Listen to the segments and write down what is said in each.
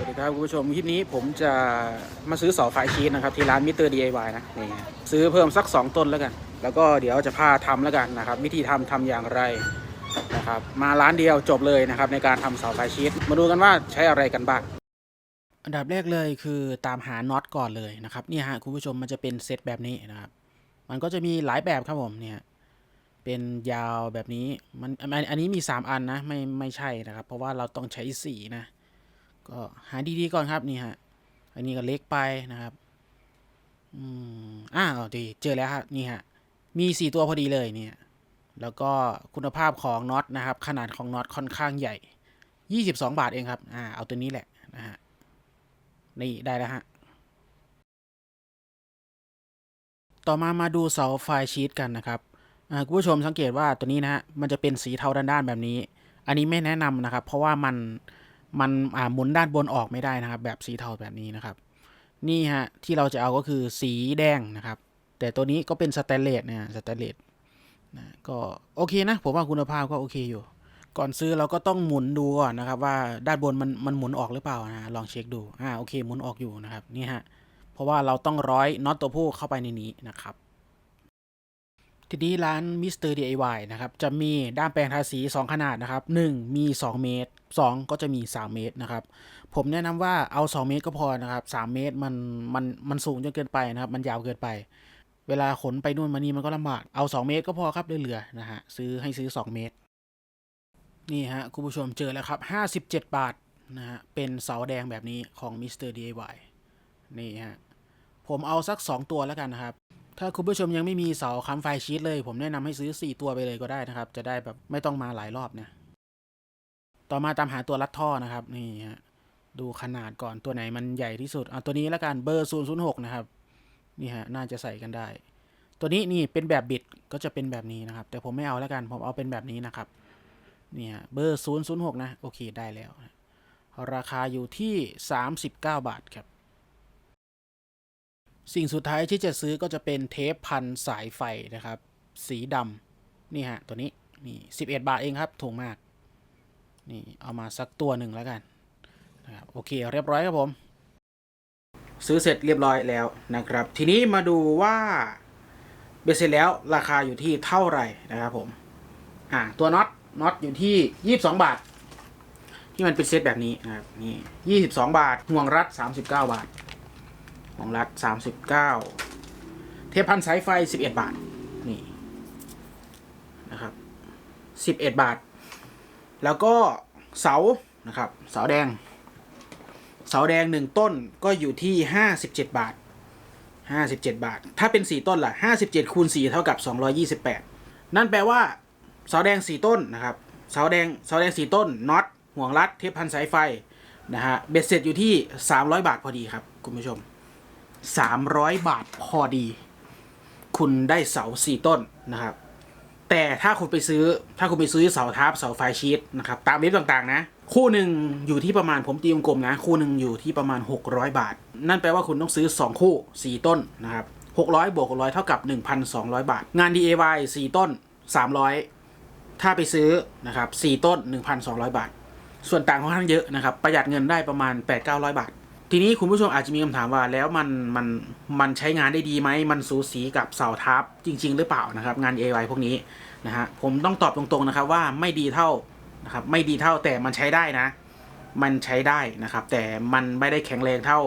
สวัสดีครับคุณผู้ชมคลิปนี้ผมจะมาซื้อเสาไฟชีสนะครับที่ร้านมิเตอร์ DIY นะนี่ซื้อเพิ่มสัก 2 ต้นแล้วกัน แล้วก็เดี๋ยวจะพาทำแล้วกันนะครับ วิธีทำทำอย่างไรนะครับมาร้านเดียวจบเลยนะครับในการทำเสาไฟชีสมาดูกันว่าใช้อะไรกันบ้างอันดับแรกเลยคือตามหาน็อตก่อนเลยนะครับนี่ฮะคุณผู้ชมมันจะเป็นเซตแบบนี้นะครับมันก็จะมีหลายแบบครับผมเนี่ยเป็นยาวแบบนี้มันอันอันนี้มี 3 อันนะไม่ไม่ใช่นะครับ เพราะว่าเราต้องใช้สีนะ ก็หาดีๆก่อนครับนี่ฮะ อันนี้ก็เล็กไปนะครับ อืมอ้าวดีเจอแล้วครับนี่ฮะ มีสี่ตัวพอดีเลยเนี่ย แล้วก็คุณภาพของน็อตนะครับ ขนาดของน็อตค่อนข้างใหญ่22บสองบาทเองครับ อ่า เอาตัวนี้แหละนะฮะ นี่ได้แล้วฮะ ต่อมามาดูเสาไฟชีตกันนะครับอ่าคุณผู้ชมสังเกตว่าตัวนี้นะฮะ มันจะเป็นสีเทาด้านๆแบบนี้ อันนี้ไม่แนะนำนะครับ เพราะว่ามัน มันอ่าหมุนด้านบนออกไม่ได้นะครับ แบบสีเทาแบบนี้นะครับ นี่ฮะที่เราจะเอาก็คือสีแดงนะครับ แต่ตัวนี้ก็เป็นสแตนเลสเนี่ยสแตนเลสนะก็โอเคนะผมว่าคุณภาพก็โอเคอยู่ ก่อนซื้อเราก็ต้องหมุนดูก่อนนะครับ ว่าด้านบนมันมันหมุนออกหรือเปล่านะลองเช็คดูอ่าโอเคหมุนออกอยู่นะครับนี่ฮะเพราะว่าเราต้องร้อยน็อตตัวผู้เข้าไปในนี้นะครับ ทีนี้ร้านมิสเตอร์ DIY นะครับ จะมีด้ามแปรงทาสี 2 ขนาดนะครับ 1 มี 2 เมตร 2 ก็จะมี 3 เมตรนะครับ ผมแนะนำว่าเอา 2 เมตรก็พอนะครับ 3 เมตรมันมันมันสูงจนเกินไปนะครับ มันยาวเกินไป เวลาขนไปนู่นมานี่มันก็ลำบาก เอา 2 เมตรก็พอครับเหลือๆนะฮะ ซื้อให้ซื้อ 2 เมตร นี่ฮะคุณผู้ชมเจอแล้วครับ 57 บาทนะฮะ เป็นเสาแดงแบบนี้ของมิสเตอร์ DIY นี่ฮะ ผมเอาสัก 2 ตัวแล้วกันนะครับ ถ้าคุณผู้ชมยังไม่มีเสาค้ำไฟชีตเลย ผมแนะนำให้ซื้อ 4 ตัวไปเลยก็ได้นะครับ จะได้แบบไม่ต้องมาหลายรอบนะต่อมาตามหาตัวรัดท่อนะครับนี่ฮะดูขนาดก่อนตัวไหนมันใหญ่ที่สุดเอาตัวนี้แล้วกันเบอร์ 006 นะครับนี่ฮะน่าจะใส่กันได้ ตัวนี้นี่เป็นแบบบิดก็จะเป็นแบบนี้นะครับ แต่ผมไม่เอาแล้วกันผมเอาเป็นแบบนี้นะครับนี่ฮะเบอร์ 006 นะโอเคได้แล้ว ราคาอยู่ที่ 39 บาทครับ สิ่งสุดท้ายที่จะซื้อก็จะเป็นเทปพันสายไฟนะครับ สีดำนี่ฮะตัวนี้นี่สิบเอ็ดบาทเองครับถูกมาก นี่เอามาสักตัวหนึ่งแล้วกันนะครับโอเคเรียบร้อยครับผม ซื้อเสร็จเรียบร้อยแล้วนะครับ ทีนี้มาดูว่าเบ็ดเสร็จแล้วราคาอยู่ที่เท่าไหร่นะครับผมอ่าตัวน็อตน็อตอยู่ที่ยี่สิบสองบาท ที่มันเป็นเซตแบบนี้นะครับนี่ยี่สิบสองบาทห่วงรัดสามสิบเก้าบาท ของรัฐ39เทพันสายไฟ11บาท นี่นะครับ11บาท แล้วก็เสานะครับ เสาแดง เสาแดง1ต้นก็อยู่ที่57บาท57บาท ถ้าเป็น4ต้นล่ะ57คูณ4เท่ากับ228นั่นแปลว่า เสาแดง4ต้นนะครับ เสาแดงเสาแดง4ต้นน็อตห่วงรัดเทปพันสายไฟนะฮะเบ็ดเสร็จอยู่ที่ 300 บาทพอดีครับ คุณผู้ชม สามร้อยบาทพอดี คุณได้เสาสี่ต้นนะครับ แต่ถ้าคุณไปซื้อถ้าคุณไปซื้อเสาทับเสาไฟชีตนะครับตามเว็บต่างๆนะ คู่หนึ่งอยู่ที่ประมาณผมตีวงกลมนะ คู่หนึ่งอยู่ที่ประมาณ 600 บาท นั่นแปลว่าคุณต้องซื้อ 2 คู่ 4 ต้นนะครับ600บวก600 เท่ากับ 1,200 บาท งาน DIY 4 ต้น 300 ถ้าไปซื้อนะครับ4ต้น 1,200 บาท ส่วนต่างค่อนข้างเยอะนะครับ ประหยัดเงินได้ประมาณ 8-900 บาท ทีนี้คุณผู้ชมอาจจะมีคำถามว่าแล้วมันมันมันใช้งานได้ดีไหม มันสูสีกับเสาทับจริง ๆ หรือเปล่านะครับ งาน DIY พวกนี้นะฮะผมต้องตอบตรงๆนะครับว่าไม่ดีเท่านะครับไม่ดีเท่าแต่มันใช้ได้นะ มันใช้ได้นะครับ แต่มันไม่ได้แข็งแรงเท่า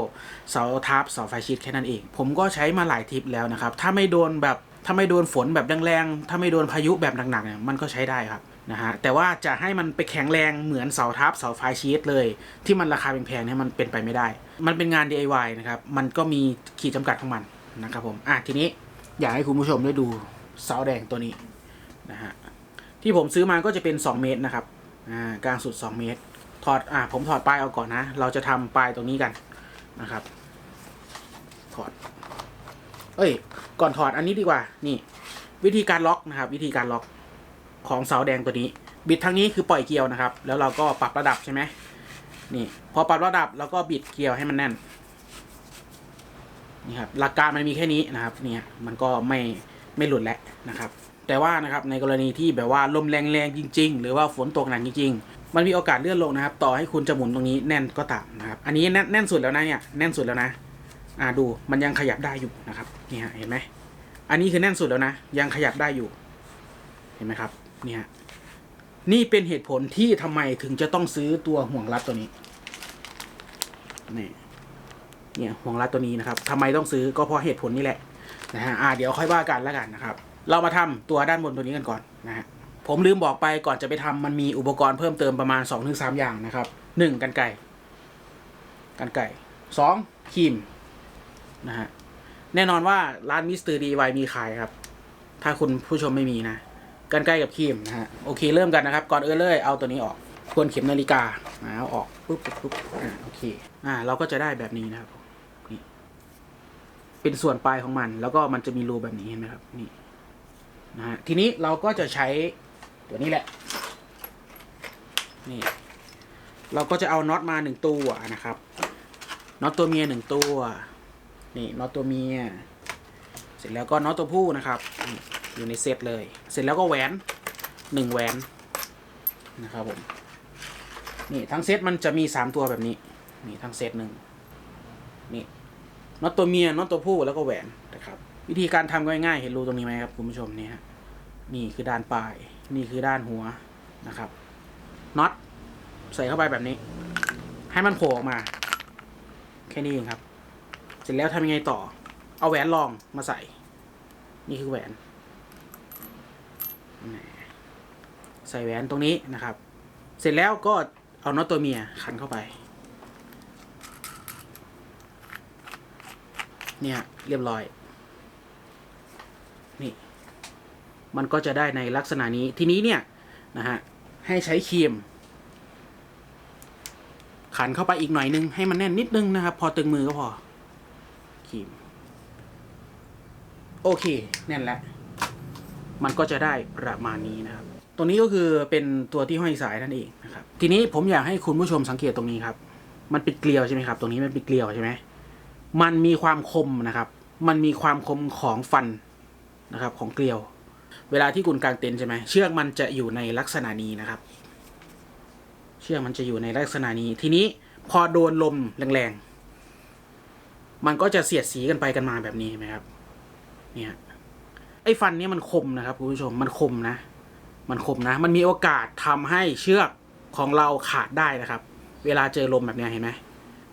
เสาทับเสาไฟชีตแค่นั้นเอง ผมก็ใช้มาหลายทริปแล้วนะครับ ถ้าไม่โดนแบบถ้าไม่โดนฝนแบบแรงๆถ้าไม่โดนพายุแบบหนักๆเนี่ยมันก็ใช้ได้ครับ นะฮะแต่ว่าจะให้มันไปแข็งแรงเหมือนเสาทับเสาไฟชีตเลย ที่มันราคาแพงๆเนี่ยมันเป็นไปไม่ได้ มันเป็นงาน DIY นะครับ มันก็มีขีดจำกัดของมันนะครับผมอะทีนี้อยากให้คุณผู้ชมได้ดูเสาแดงตัวนี้นะฮะที่ผมซื้อมาก็จะเป็น 2 เมตรนะครับอ่ากลางสุด 2 เมตร ถอดอ่าผมถอดปลายเอาก่อนนะ เราจะทำปลายตรงนี้กันนะครับถอดเอ้ยก่อนถอดอันนี้ดีกว่านี่ วิธีการล็อกนะครับ วิธีการล็อก ของเสาแดงตัวนี้ บิดทางนี้คือปล่อยเกลียวนะครับ แล้วเราก็ปรับระดับใช่ไหมนี่ พอปรับระดับแล้วก็บิดเกลียวให้มันแน่นนี่ครับหลักการมันมีแค่นี้นะครับ เนี่ยมันก็ไม่ไม่หลุดแล้วนะครับ แต่ว่านะครับในกรณีที่แบบว่าลมแรงๆจริง ๆ หรือว่าฝนตกหนักจริง ๆ มันมีโอกาสเลื่อนลงนะครับ ต่อให้คุณจะหมุนตรงนี้แน่นก็ตามนะครับ อันนี้แน่นแน่นสุดแล้วนะเนี่ยแน่นสุดแล้วนะอ่าดูมันยังขยับได้อยู่นะครับนี่ฮะเห็นไหมอันนี้คือแน่นสุดแล้วนะ ยังขยับได้อยู่ เห็นไหมครับ นี่ฮะนี่เป็นเหตุผลที่ทำไมถึงจะต้องซื้อตัวห่วงรัดตัวนี้นี่เนี่ยห่วงรัดตัวนี้นะครับทำไมต้องซื้อก็เพราะเหตุผลนี้แหละนะฮะอ่าเดี๋ยวค่อยว่ากันแล้วกันนะครับ เรามาทำตัวด้านบนตัวนี้กันก่อนนะฮะผมลืมบอกไปก่อนจะไปทำมันมีอุปกรณ์เพิ่มเติมประมาณ2อถึงสอย่างนะครับหนึ่งกันไก่กันไก่สองครีมนะฮะแน่นอนว่าร้านมิสเตอร์ดีไวมีขายครับ ถ้าคุณผู้ชมไม่มีนะ กันใกล้กับครีมนะฮะโอเคเริ่มกันนะครับ ก่อนเอื่นเลยเอาตัวนี้ออกทวนเข็มนาฬิกานะเอาออกปุ๊บปุ๊บปุ๊บอ่าโอเคอ่าเราก็จะได้แบบนี้นะครับนี่เป็นส่วนปลายของมัน แล้วก็มันจะมีรูแบบนี้เห็นไหมครับนี่นะฮะทีนี้เราก็จะใช้ตัวนี้แหละนี่เราก็จะเอาน็อตมาหนึ่งตัวนะครับน็อตตัวเมียหนึ่งตัวนี่น็อตตัวเมีย เสร็จแล้วก็น็อตตัวผู้นะครับ อยู่ในเซตเลย เสร็จแล้วก็แหวนหนึ่งแหวนนะครับผมนี่ทั้งเซตมันจะมีสามตัวแบบนี้นี่ทั้งเซตหนึ่งนี่น็อตตัวเมียน็อตตัวผู้แล้วก็แหวนนะครับ วิธีการทำก็ง่ายๆเห็นรูตรงนี้ไหมครับคุณผู้ชมนี่ฮะนี่คือด้านปลาย นี่คือด้านหัวนะครับน็อตใส่เข้าไปแบบนี้ ให้มันโผล่ออกมา แค่นี้เองครับ เสร็จแล้วทำยังไงต่อ เอาแหวนรองมาใส่ นี่คือแหวน ใส่แหวนตรงนี้นะครับ เสร็จแล้วก็เอาน็อตตัวเมียขันเข้าไป เนี่ยเรียบร้อย นี่ มันก็จะได้ในลักษณะนี้ ทีนี้เนี่ยนะฮะ ให้ใช้ครีม ขันเข้าไปอีกหน่อยนึง ให้มันแน่นนิดนึงนะครับ พอตึงมือก็พอครีม โอเค แน่นแล้ว มันก็จะได้ประมาณนี้นะครับ ตัวนี้ก็คือเป็นตัวที่ห้อยสายนั่นเองนะครับ ทีนี้ผมอยากให้คุณผู้ชมสังเกตตรงนี้ครับ มันเป็นเกลียวใช่ไหมครับ ตรงนี้มันเป็นเกลียวใช่ไหมมันมีความคมนะครับ มันมีความคมของฟันนะครับ ของเกลียว เวลาที่คุณกางเต็นใช่ไหมเชือกมันจะอยู่ในลักษณะนี้นะครับ เชือกมันจะอยู่ในลักษณะนี้ ทีนี้พอโดนลมแรงๆมันก็จะเสียดสีกันไปกันมาแบบนี้เห็นไหมครับ เนี่ย ไอ้ฟันนี้มันคมนะครับคุณผู้ชมมันคมนะ มันคมนะ มันมีโอกาสทำให้เชือกของเราขาดได้นะครับ เวลาเจอลมแบบนี้เห็นไหม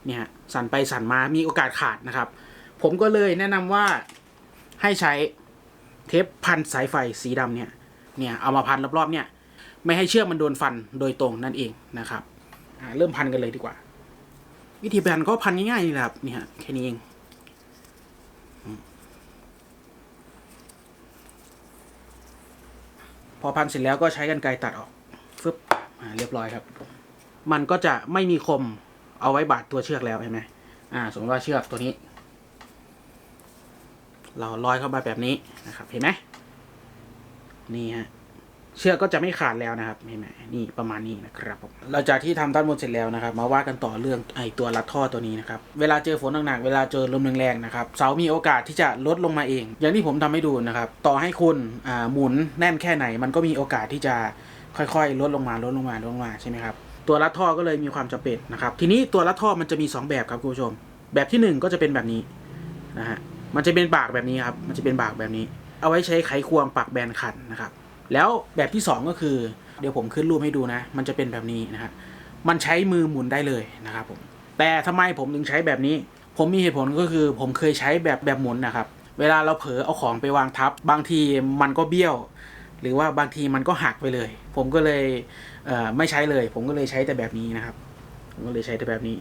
เนี่ยสั่นไปสั่นมามีโอกาสขาดนะครับ ผมก็เลยแนะนำว่าให้ใช้เทปพันสายไฟสีดำเนี่ยเนี่ยเอามาพันรอบๆเนี่ยไม่ให้เชือกมันโดนฟันโดยตรงนั่นเองนะครับเริ่มพันกันเลยดีกว่า วิธีพันก็พันง่ายๆนี่แหละครับเนี่ฮะแค่นี้เองอืม พอพันเสร็จแล้วก็ใช้กันไกรตัดออกฟึบเรียบร้อยครับ มันก็จะไม่มีคมเอาไว้บาดตัวเชือกแล้วเห็นไหมอ่า สมมติว่าเชือกตัวนี้ เราลอยเข้าไปแบบนี้นะครับ เห็นไหมนี่ฮะ เชือกก็จะไม่ขาดแล้วนะครับเห็นไหมนี่ประมาณนี้นะครับผมหลังจากที่ทำด้านบนเสร็จแล้วนะครับ มาว่ากันต่อเรื่องไอตัวรัดท่อตัวนี้นะครับเวลาเจอฝนหนักๆเวลาเจอลมแรงๆนะครับเสามีโอกาสที่จะลดลงมาเอง อย่างที่ผมทำให้ดูนะครับต่อให้คุณอ่าหมุนแน่นแค่ไหน มันก็มีโอกาสที่จะค่อยๆ ลดลงมาลดลงมาลดลงมาใช่ไหมครับตัวรัดท่อก็เลยมีความจำเป็นนะครับ ทีนี้ตัวรัดท่อมันจะมี 2 แบบครับคุณผู้ชม แบบที่ 1 ก็จะเป็นแบบนี้นะฮะมันจะเป็นปากแบบนี้ครับมันจะเป็นปากแบบนี้ เอาไว้ใช้ไขควงปากแบนขันนะครับ แล้วแบบที่ 2 ก็คือ เดี๋ยวผมขึ้นรูปให้ดูนะ มันจะเป็นแบบนี้นะฮะมันใช้มือหมุนได้เลยนะครับผมแต่ทำไมผมถึงใช้แบบนี้ ผมมีเหตุผลก็คือ ผมเคยใช้แบบแบบหมุนนะครับ เวลาเราเผลอเอาของไปวางทับ บางทีมันก็เบี้ยว หรือว่าบางทีมันก็หักไปเลย ผมก็เลยเไม่ใช้เลย ผมก็เลยใช้แต่แบบนี้นะครับ ผมก็เลยใช้แต่แบบนี้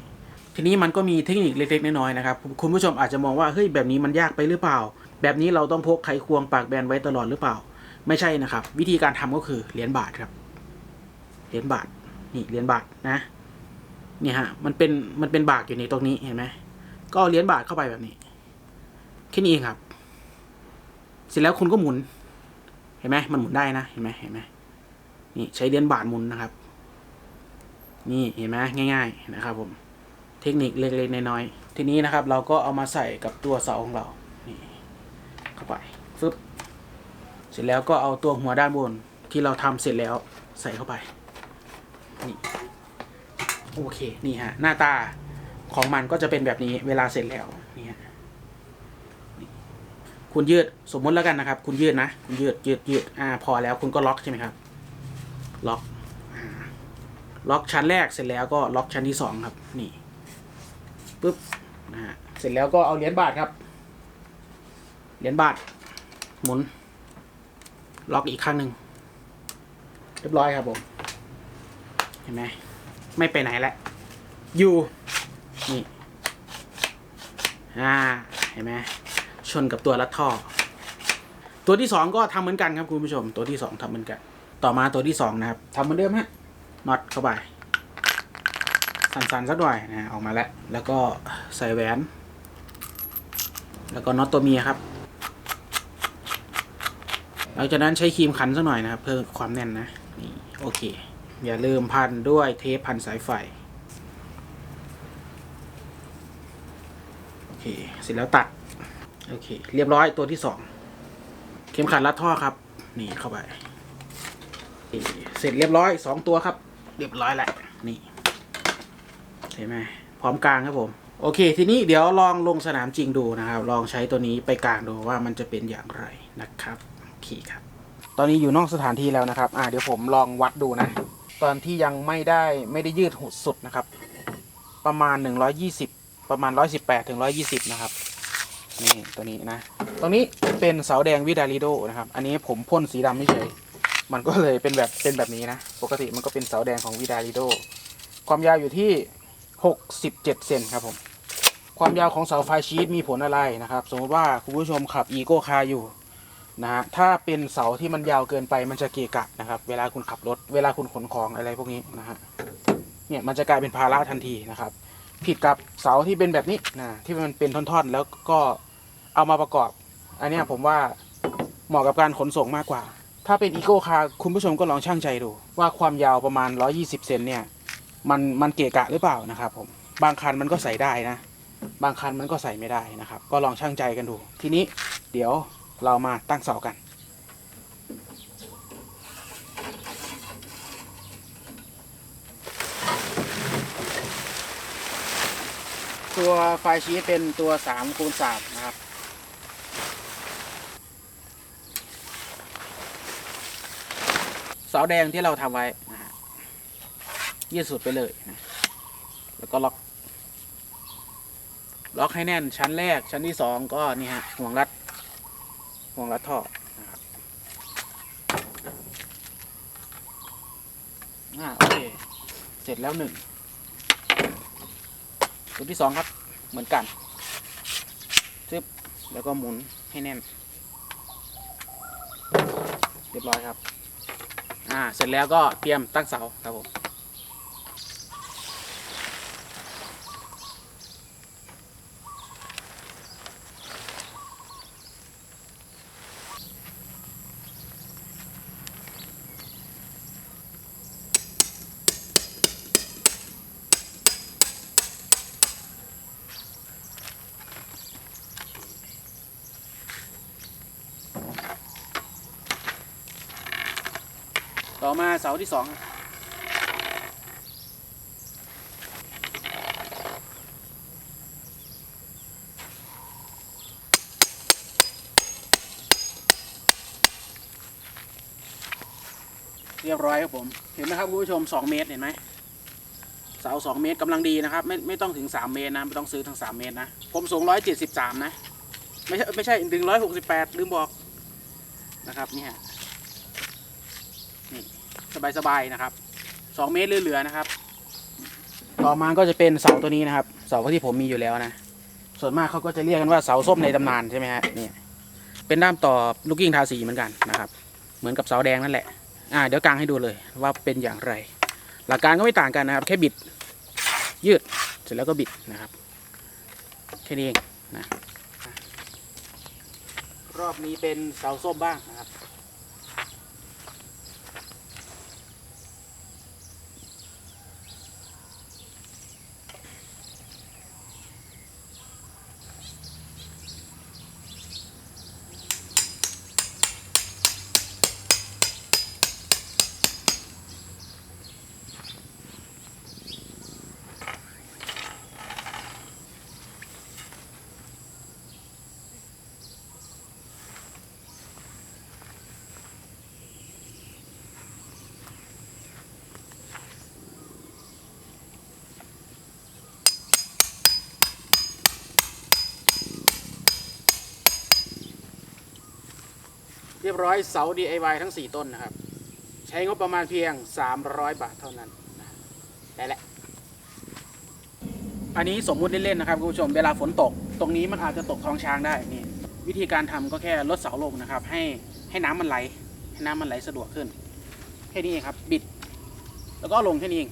ทีนี้มันก็มีเทคนิคเล็กๆน้อยๆนะครับ คุณผู้ชมอาจจะมองว่าเฮ้ยแบบนี้มันยากไปหรือเปล่า แบบนี้เราต้องพกไขควงปากแบนไว้ตลอดหรือเปล่า ไม่ใช่นะครับ วิธีการทำก็คือเหรียญบาทครับเหรียญบาทนี่เหรียญบาทนะนี่ฮะมันเป็นมันเป็นบาทอยู่ในตรงนี้เห็นไหมก็เหรียญบาทเข้าไปแบบนี้แค่นี้เองครับ เสร็จแล้วคุณก็หมุน เห็นไหมมันหมุนได้นะเห็นไหมเห็นไหมนี่ใช้เหรียญบาทหมุนนะครับ นี่เห็นไหมง่าย ๆนะครับ ผมเทคนิคเล็กๆน้อยๆทีนี้นะครับ เราก็เอามาใส่กับตัวเสาของเรานี่เข้าไป สร็จแล้วก็เอาตัวหัวด้านบนที่เราทำเสร็จแล้วใส่เข้าไปนี่โอเคนี่ฮะหน้าตาของมันก็จะเป็นแบบนี้เวลาเสร็จแล้วนี่ฮะคุณยืดสมมติแล้วกันนะครับ คุณยืดนะคุณยืดยืดยืดอ่าพอแล้วคุณก็ล็อกใช่ไหมครับ ล็อกอล็อกชั้นแรกเสร็จแล้วก็ล็อกชั้นที่สองครับ นี่ปุ๊บนะฮะเสร็จแล้วก็เอาเหรียญบาทครับเหรียญบาทหมุน ล็อกอีกครั้งหนึ่งเรียบร้อยครับผม เห็นไหมไม่ไปไหนแล้วอยู่นี่อ่าเห็นไหมชนกับตัวรัดท่อ ตัวที่สองก็ทำเหมือนกันครับคุณผู้ชม ตัวที่สองทำเหมือนกัน ต่อมาตัวที่สองนะครับทำเหมือนเดิมฮะน็อตเข้าไปสั่นๆสักหน่อยนะออกมาแล้ว แล้วก็ใส่แหวน แล้วก็น็อตตัวเมียครับ หลังจากนั้นใช้ครีมขันสักหน่อยนะครับ เพิ่มความแน่นนะนี่โอเค อย่าลืมพันด้วยเทปพันสายไฟโอเคเสร็จแล้วตัดโอเค เรียบร้อยตัวที่สองเข็มขัดรัดท่อครับ นี่เข้าไปเสร็จเรียบร้อยสองตัวครับ เรียบร้อยแล้วนี่เห็นไหมพร้อมกลางครับผมโอเค ทีนี้เดี๋ยวลองลงสนามจริงดูนะครับ ลองใช้ตัวนี้ไปกลางดูว่ามันจะเป็นอย่างไรนะครับ เคครับ ตอนนี้อยู่นอกสถานที่แล้วนะครับ อ่าเดี๋ยวผมลองวัดดูนะ ตอนที่ยังไม่ได้ไม่ได้ยืดหุดสุดนะครับ ประมาณ 120 ประมาณ 118ถึง120 นะครับ นี่ตัวนี้นะ ตรงนี้เป็นเสาแดงวิดาลิโดนะครับ อันนี้ผมพ่นสีดำไม่เฉย มันก็เลยเป็นแบบเป็นแบบนี้นะ ปกติมันก็เป็นเสาแดงของวิดาลิโด ความยาวอยู่ที่ 67 เซนครับผมความยาวของเสาไฟชีตมีผลอะไรนะครับ สมมติว่าคุณผู้ชมขับอีโก้คาอยู่ นะฮะถ้าเป็นเสาที่มันยาวเกินไปมันจะเกะกะนะครับ เวลาคุณขับรถ เวลาคุณขนของอะไรพวกนี้นะฮะเนี่ยมันจะกลายเป็นภาระทันทีนะครับ ผิดกับเสาที่เป็นแบบนี้นะที่มันเป็นท่อนๆ แล้วก็เอามาประกอบ อันนี้ผมว่าเหมาะกับการขนส่งมากกว่า ถ้าเป็นอีโก้คาร์คุณผู้ชมก็ลองช่างใจดู ว่าความยาวประมาณ 120 เซนเนี่ยมันมันเกะกะหรือเปล่านะครับผมบางคันมันก็ใส่ได้นะ บางคันมันก็ใส่ไม่ได้นะครับ ก็ลองช่างใจกันดู ทีนี้เดี๋ยว เรามาตั้งเสากัน ตัวไฟชีตเป็นตัว3คูณ3นะครับเสาแดงที่เราทำไว้นะฮะยืดสุดไปเลยนะแล้วก็ล็อก ล็อกให้แน่นชั้นแรกชั้นที่สองก็นี่ฮะห่วงรัด วงรัดท่อนะครับอ่าโอเค เสร็จแล้วหนึ่งตัวที่สองครับเหมือนกันซึบแล้วก็หมุนให้แน่น เรียบร้อยครับ อ่า เสร็จแล้วก็เตรียมตั้งเสาครับผม ต่อมาเสาที่สองเรียบร้อยครับผม เห็นไหมครับคุณผู้ชมสองเมตรเห็นไหมเสาสองเมตรกำลังดีนะครับ ไม่ไม่ต้องถึงสามเมตรนะ ไม่ต้องซื้อถึงสามเมตรนะ ผมสูงร้อยเจ็ดสิบสามนะ ไม่ใช่ไม่ใช่ถึงร้อยหกสิบแปดลืมบอกนะครับนี่ฮะ สบายๆนะครับสองเมตรเหลือๆนะครับ ต่อมาก็จะเป็นเสาตัวนี้นะครับ เสาที่ผมมีอยู่แล้วนะ ส่วนมากเขาก็จะเรียกกันว่าเสาส้มในตำนานใช่ไหมฮะนี่เป็นด้ามต่อลูกกิ้งทาสีเหมือนกันนะครับ เหมือนกับเสาแดงนั่นแหละอ่าเดี๋ยวกางให้ดูเลยว่าเป็นอย่างไร หลักการก็ไม่ต่างกันนะครับ แค่บิดยืดเสร็จแล้วก็บิดนะครับแค่นี้เองนะรอบนี้เป็นเสาส้มบ้างนะครับ ยบร้อยเสา DIY ทั้ง 4 ต้นนะครับ ใช้งบประมาณเพียง 300 บาทเท่านั้นได้แหละ อันนี้สมมุติเล่นๆนะครับคุณผู้ชมเวลาฝนตก ตรงนี้มันอาจจะตกท้องช้างได้นี่วิธีการทำก็แค่ลดเสาลงนะครับ ให้ให้น้ำมันไหล ให้น้ำมันไหลสะดวกขึ้นแค่นี้เองครับ บิด แล้วก็ลงแค่นี้เอง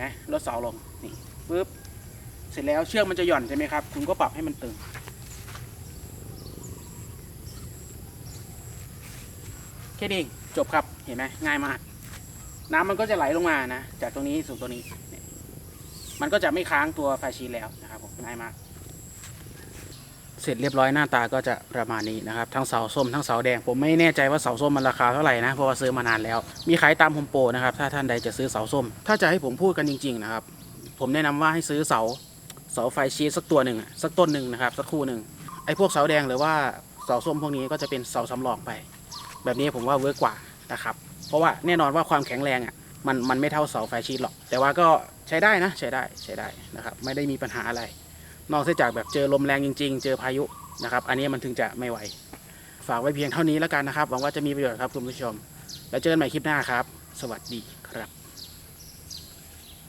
นะลดเสาลงนี่ปึ๊บเสร็จแล้วเชือกมันจะหย่อนใช่ไหมครับ คุณก็ปรับให้มันตึง แค่นี้จบครับเห็นไหมง่ายมาก น้ำมันก็จะไหลลงมานะ จากตรงนี้สู่ตัวนี้ มันก็จะไม่ค้างตัวไฟชีแล้วนะครับผมง่ายมาก เสร็จเรียบร้อยหน้าตาก็จะประมาณนี้นะครับ ทั้งเสาส้มทั้งเสาแดง ผมไม่แน่ใจว่าเสาส้มมันราคาเท่าไหร่นะเพราะว่าซื้อมานานแล้ว มีขายตามโฮมโปรนะครับถ้าท่านใดจะซื้อเสาส้ม ถ้าจะให้ผมพูดกันจริง ๆ นะครับ ผมแนะนำว่าให้ซื้อเสาเสาไฟชีสสักตัวหนึ่งสักต้นหนึ่งนะครับ สักคู่หนึ่งไอ้พวกเสาแดงหรือว่าเสาส้มพวกนี้ก็จะเป็นเสาสำรองไป แบบนี้ผมว่าเวิร์กกว่านะครับ เพราะว่าแน่นอนว่าความแข็งแรงอะมันมันไม่เท่าเสาไฟชีตหรอก แต่ว่าก็ใช้ได้นะใช้ได้ใช้ได้นะครับ ไม่ได้มีปัญหาอะไร นอกจากแบบเจอลมแรงจริง ๆ เจอพายุนะครับ อันนี้มันถึงจะไม่ไหว ฝากไว้เพียงเท่านี้แล้วกันนะครับ หวังว่าจะมีประโยชน์ครับคุณผู้ชม แล้วเจอกันใหม่คลิปหน้าครับ สวัสดี